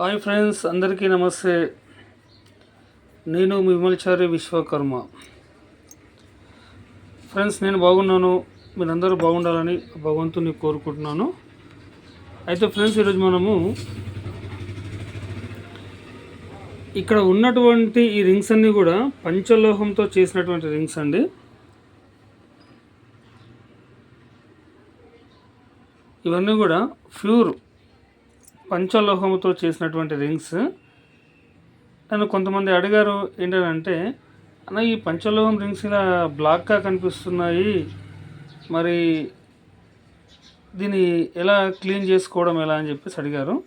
Hi friends అందరికీ నమస్తే. నేను విమల్చారి విశ్వకర్మ. ఫ్రెండ్స్ నేను బాగున్నాను. మీరందరూ బాగుండాలని భగవంతుని కోరుకుంటున్నాను. అయితే ఫ్రెండ్స్ ఈరోజు మనము ఇక్కడ ఉన్నటువంటి ఈ రింగ్స్ అన్నీ కూడా పంచలోహంతో చేసినటువంటి రింగ్స్ అండి. ఇవన్నీ కూడా ప్యూర్ పంచలోహముతో చేసినటువంటి రింగ్స్. నన్ను కొంతమంది అడిగారు ఏంటంటే అన్న ఈ పంచలోహం రింగ్స్ ఇలా బ్లాక్గా కనిపిస్తున్నాయి. మరి దీన్ని ఎలా క్లీన్ చేసుకోవడం ఎలా? అని చెప్పేసి అడిగారు.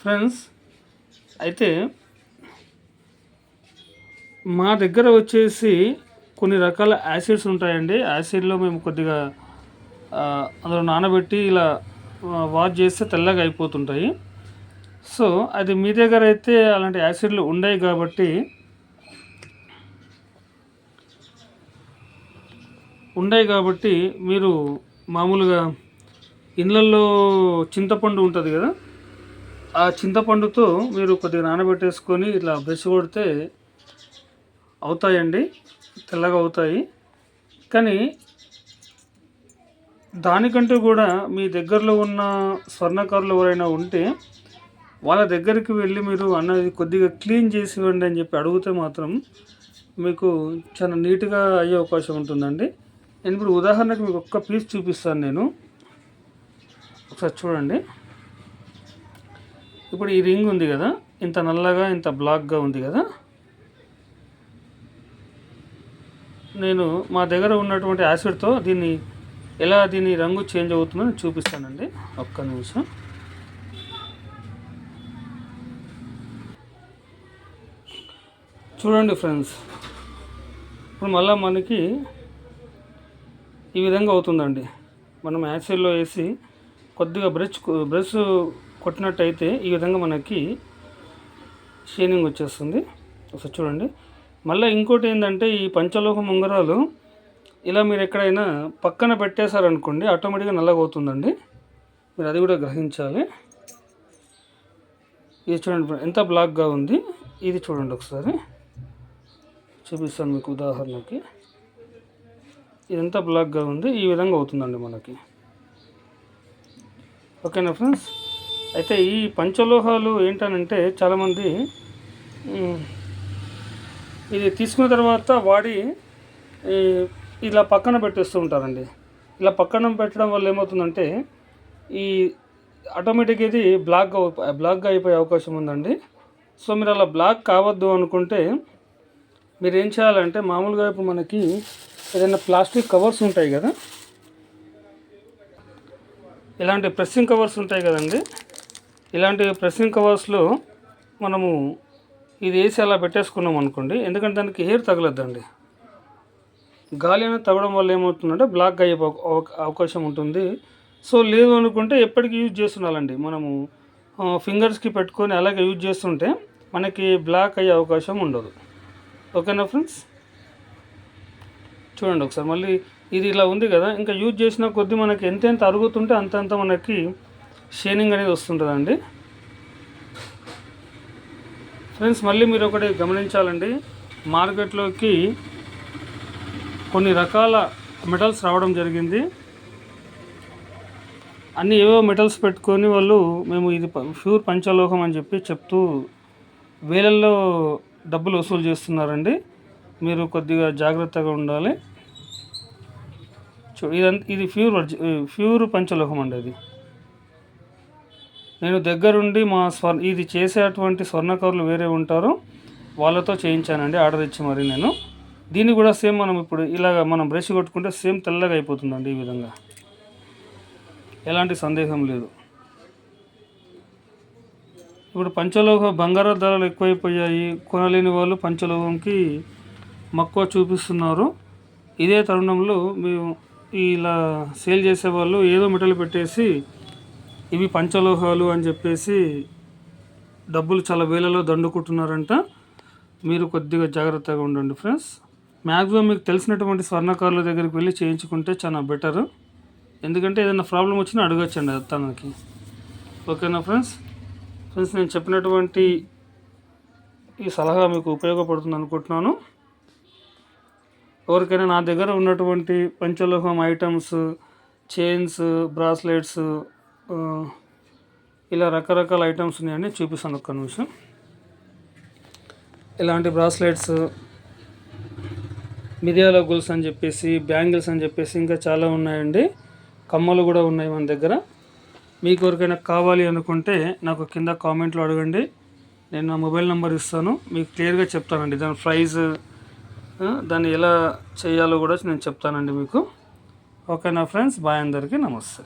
ఫ్రెండ్స్ అయితే మా దగ్గర వచ్చేసి కొన్ని రకాల యాసిడ్స్ ఉంటాయండి. యాసిడ్లో మేము కొద్దిగా అందులో నానబెట్టి ఇలా వాష్ చేస్తే తెల్లగా అయిపోతుంటాయి. సో అది మీ దగ్గర అయితే అలాంటి యాసిడ్లు ఉండవు కాబట్టి ఉండవు కాబట్టి మీరు మామూలుగా ఇళ్ళల్లో చింతపండు ఉంటుంది కదా ఆ చింతపండుతో మీరు కొద్దిగా నానబెట్టేసుకొని ఇట్లా బ్రష్ కొడితే అవుతాయండి తెల్లగా అవుతాయి. కానీ దానికంటూ కూడా మీ దగ్గరలో ఉన్న స్వర్ణకారులు ఎవరైనా ఉంటే వాళ్ళ దగ్గరికి వెళ్ళి మీరు అన్నది కొద్దిగా క్లీన్ చేసి ఇవ్వండి అని చెప్పి అడిగితే మాత్రం మీకు చాలా నీట్గా అయ్యే అవకాశం ఉంటుందండి. నేను ఇప్పుడు ఉదాహరణకు మీకు ఒక్క పీస్ చూపిస్తాను నేను. ఒకసారి చూడండి. ఇప్పుడు ఈ రింగ్ ఉంది కదా ఇంత నల్లగా ఇంత బ్లాక్గా ఉంది కదా. నేను మా దగ్గర ఉన్నటువంటి యాసిడ్తో దీన్ని ఎలా దీని రంగు చేంజ్ అవుతుందో నేను చూపిస్తానండి. ఒక్క నిమిషం. చూడండి ఫ్రెండ్స్ ఇప్పుడు మళ్ళీ మనకి ఈ విధంగా అవుతుందండి. మనం యాసిడ్లో వేసి కొద్దిగా బ్రష్ బ్రష్ కొట్టినట్టయితే ఈ విధంగా మనకి షేనింగ్ వచ్చేస్తుంది. ఒకసారి చూడండి. మళ్ళీ ఇంకోటి ఏంటంటే ఈ పంచలోహ ఉంగరాలు ఇలా మీరు ఎక్కడైనా పక్కన పెట్టేశారనుకోండి ఆటోమేటిక్గా నల్లగా అవుతుందండి మీరు అది కూడా గ్రహించాలి. ఇది చూడండి ఎంత బ్లాక్గా ఉంది. ఇది చూడండి ఒకసారి. చూపిస్తాను మీకు ఉదాహరణకి. ఇది ఎంత బ్లాక్గా ఉంది. ఈ విధంగా అవుతుందండి మనకి. ఓకేనా ఫ్రెండ్స్? అయితే ఈ పంచలోహాలు ఏంటనంటే చాలామంది ఇది తీసుకున్న తర్వాత వాడి ఈ, ఇలా పక్కన పెట్టేస్తూ ఉంటారండి. ఇలా పక్కన పెట్టడం వల్ల ఏమవుతుందంటే ఈ ఆటోమేటిక్ ఇది బ్లాక్ బ్లాక్గా అయిపోయే అవకాశం ఉందండి. సో మీరు అలా బ్లాక్ కావద్దు అనుకుంటే మీరు ఏం చేయాలంటే మామూలుగా ఇప్పుడు మనకి ఏదైనా ప్లాస్టిక్ కవర్స్ ఉంటాయి కదా. ఇలాంటి ప్రెస్సింగ్ కవర్స్ ఉంటాయి కదండి. ఇలాంటి ప్రెస్సింగ్ కవర్స్లో మనము ఇది వేసి అలా పెట్టేసుకున్నాం అనుకోండి ఎందుకంటే దానికి హెయిర్ తగలద్దండి. గాలి అనేది తగ్గడం వల్ల ఏమవుతుందంటే బ్లాక్ అయ్యే అవకాశం ఉంటుంది. సో లేదు అనుకుంటే ఎప్పటికీ యూజ్ చేస్తుండాలండి మనము ఫింగర్స్కి పెట్టుకొని అలాగే యూజ్ చేస్తుంటే మనకి బ్లాక్ అయ్యే అవకాశం ఉండదు. ఓకేనా ఫ్రెండ్స్ చూడండి ఒకసారి. మళ్ళీ ఇది ఇలా ఉంది కదా. ఇంకా యూజ్ చేసిన కొద్దీ మనకి ఎంతెంత అరుగుతుంటే అంతంత మనకి షేనింగ్ అనేది వస్తుంటుందండి. ఫ్రెండ్స్ మళ్ళీ మీరు ఒకటి గమనించాలండి. మార్కెట్లోకి కొన్ని రకాల మెటల్స్ రావడం జరిగింది. అన్ని ఏవో మెటల్స్ పెట్టుకొని వాళ్ళు మేము ఇది ప్యూర్ పంచలోహం అని చెప్పి చెప్తూ వేలల్లో డబ్బులు వసూలు చేస్తున్నారండి. మీరు కొద్దిగా జాగ్రత్తగా ఉండాలి. చూ ఇదంతా ఇది ప్యూర్ ప్యూర్ పంచలోహం అండి అది. నేను దగ్గరుండి మా స్వర్ణ ఇది చేసేటువంటి స్వర్ణకారులు వేరే ఉంటారు. వాళ్ళతో చేయించానండి ఆర్డర్ ఇచ్చి మరి నేను. దీన్ని కూడా సేమ్ మనం ఇప్పుడు ఇలాగ మనం బ్రష్ కొట్టుకుంటే సేమ్ తెల్లగా అయిపోతుందండి ఈ విధంగా. ఎలాంటి సందేహం లేదు. ఇప్పుడు పంచలోహ బంగారు ధరలు ఎక్కువైపోయాయి. కొనలేని వాళ్ళు పంచలోహంకి మక్కువ చూపిస్తున్నారు. ఇదే తరుణంలో మేము ఇలా సేల్ చేసే వాళ్ళు ఏదో మెటలు పెట్టేసి ఇవి పంచలోహాలు అని చెప్పేసి డబ్బులు చాలా వేలలో దండుకుంటున్నారంట. మీరు కొద్దిగా జాగ్రత్తగా ఉండండి ఫ్రెండ్స్. మ్యాక్సిమం మీకు తెలిసినటువంటి స్వర్ణకారుల దగ్గరికి వెళ్ళి చేయించుకుంటే చాలా బెటర్. ఎందుకంటే ఏదైనా ప్రాబ్లం వచ్చినా అడగచ్చండి తనకి. ఓకేనా ఫ్రెండ్స్? ఫ్రెండ్స్ నేను చెప్పినటువంటి ఈ సలహా మీకు ఉపయోగపడుతుంది అనుకుంటున్నాను. ఎవరికైనా నా దగ్గర ఉన్నటువంటి పంచలోహం ఐటమ్స్ చైన్స్ బ్రాస్లెట్స్ ఇలా రకరకాల ఐటమ్స్ ఉన్నాయని చూపిస్తాను ఒక్క నిమిషం. ఇలాంటి బ్రాస్లెట్స్ మిరియాల గొలుసు అని చెప్పేసి బ్యాంగిల్స్ అని చెప్పేసి ఇంకా చాలా ఉన్నాయండి. కమ్మలు కూడా ఉన్నాయి మన దగ్గర. మీకు ఎవరికైనా కావాలి అనుకుంటే నాకు కింద కామెంట్లో అడగండి. నేను నా మొబైల్ నెంబర్ ఇస్తాను. మీకు క్లియర్గా చెప్తానండి. దాని ప్రైస్ దాన్ని ఎలా చేయాలో కూడా నేను చెప్తానండి మీకు. ఓకే నా ఫ్రెండ్స్? బాయ్ అందరికీ నమస్తే.